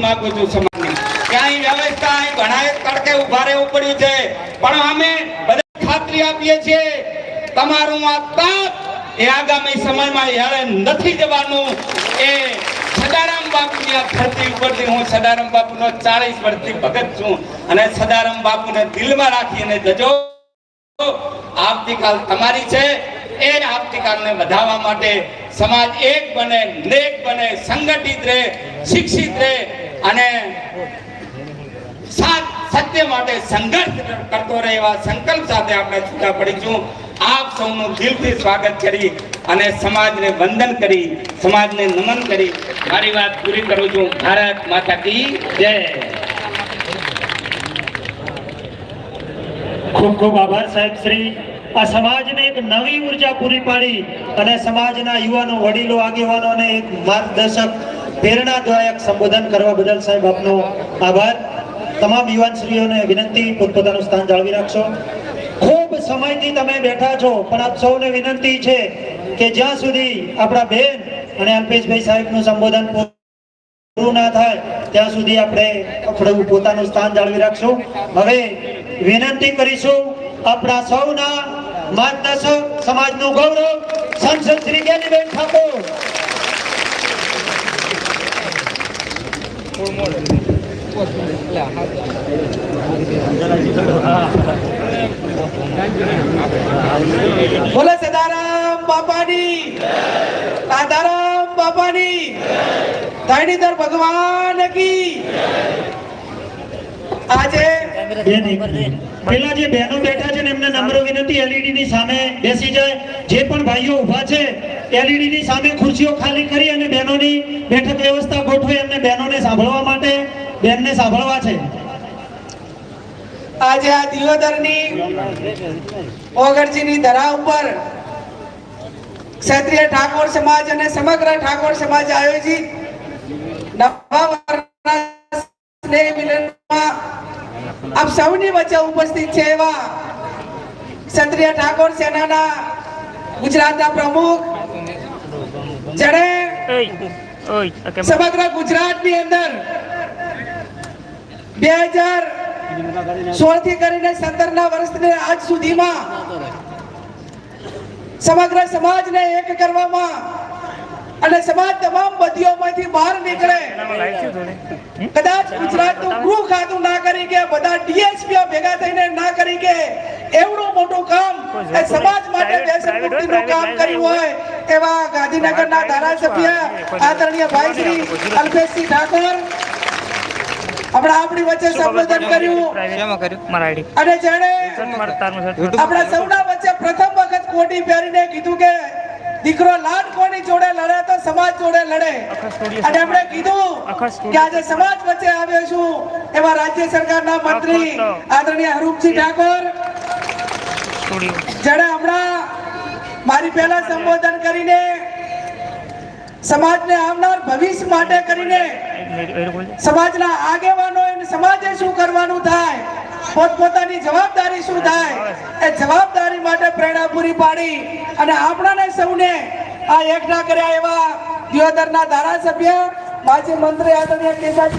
માફી માંગુ છું સમાજની. ક્યાંય વ્યવસ્થા અહીં ઘણાએ તડકે ઊભા રહેવું પડ્યું છે. પણ અમે બધા ખાતરી આપીએ છીએ, તમારું આ તપ એ આગામી સમયમાં યારે નથી જવાનું. એ સદારામ બાપુની આ ધરતી ઉપરથી હું સદારામ બાપુનો ચાલીસ વર્ષથી ભગત છું અને સદારામ બાપુને દિલમાં રાખી અને જજો. આવતીકાલ તમારી છે. એ આવતીકાલને વધાવવા માટે સમાજ એક બને, નેક બને, સંગઠિત રહે, શિક્ષિત રહે અને સાત સત્ય માટે સંઘર્ષ કરતો રહે સંકલ્પ સાથે આપણે છૂટા પડીશું. આપ સૌનું દિલથી સ્વાગત કરી અને સમાજને વંદન કરી, સમાજને નમન કરી. મારી વાત પૂરી કરું છું. ભારત માતા કી જય. ખૂબ ખૂબ આભાર સાહેબ શ્રી. આ સમાજને એક નવી ઊર્જા પૂરી પાડી અને સમાજના યુવાનો, વડીલો, આગેવાનો અને એક માર્ગદર્શક પ્રેરણાદાયક સંબોધન કરવા બદલ સાહેબ આપનો આભાર. તમામ યુવાનશ્રીઓને વિનંતી, પોતપોતાનું સ્થાન જાળવી રાખશો. ખૂબ સમયથી તમે બેઠા છો, પણ આપ સૌને વિનંતી છે કે જ્યાં સુધી આપણા બેન અને અલ્પેશભાઈ સાહેબનું સંબોધન પૂરું ના થાય, ત્યાં સુધી આપણે આપણું પોતાનું સ્થાન જાળવી રાખશું. હવે વિનંતી કરીશું આપણા સૌના માર્ગદર્શક સમાજનું ગૌરવ સંસદ શ્રી જ્ઞાનીબેન ઠાકોર. બોલે સદારામ બાપાની રાધારામ બાપાની ધરણીધર ભગવાન કી આજે પેલા જે બહેનો બેઠા છે ને એમને નમ્ર વિનંતી એલઈડી ની સામે બેસી જાય. જે પણ ભાઈઓ ઊભા છે એલઈડી ની સામે ખુરશીઓ ખાલી કરી અને બહેનોની બેઠક વ્યવસ્થા ગોઠવે એમને બહેનોને સાંભળવા માટે બહેનને સાંભળવા છે. આજે આ દિલોદરની ઓગરજીની ધરા ઉપર ક્ષત્રિય ઠાકોર સમાજ અને સમગ્ર ઠાકોર સમાજ આયોજિત નવા મિલનમાં આપ સૌની વચ્ચે ઉપસ્થિત છે એવા ક્ષત્રિય ઠાકોર સેનાના ગુજરાતના પ્રમુખ જેણે સમગ્ર ગુજરાતની અંદર બે હજાર સોળથી કરીને સત્તર ના વર્ષને આજ સુધીમાં સમગ્ર સમાજને એક કરવામાં અને સમાજ તમામ બધીઓમાંથી બહાર નીકળે. કદાચ ગુજરાતનું ગૃહ ખાતું ના કરી કે બધા ડીએસપીઓ ભેગા થઈને ના કરી કે એવડું મોટું કામ એ સમાજ માટે મુક્તિનું કામ કર્યું હોય એવા ગાંધીનગરના ધારાસભ્ય આદરણીય ભાઈ શ્રી અલ્પેશસિંહ ઠાકોર? આપણી વચ્ચે સંબોધન કર્યું. અને જેણે આપણા સૌના વચ્ચે પ્રથમ વખત કોટી પહેરીને કીધું કે દીકરો લાડ કોની જોડે લડે તો સમાજ જોડે લડે? અને એમણે કીધું કે આજે સમાજ વચ્ચે આવ્યો છું. એવા રાજ્ય સરકારના મંત્રી આદરણીય હરૂપસિંહ ઠાકોર. જેને જેણે હમણાં મારી પહેલા સંબોધન કરીને સમાજને આવનાર ભવિષ્ય માટે કરીને સમાજના આગેવાનો અને સમાજે શું કરવાનું થાય, પોતપોતાની જવાબદારી શું થાય, એ જવાબદારી માટે પ્રેરણા પૂરી પાડી અને આપણાને સૌને આ એકઠા કર્યા એવા દિયોદરના ધારાસભ્ય, માજી મંત્રી આદરણીય કેસાજી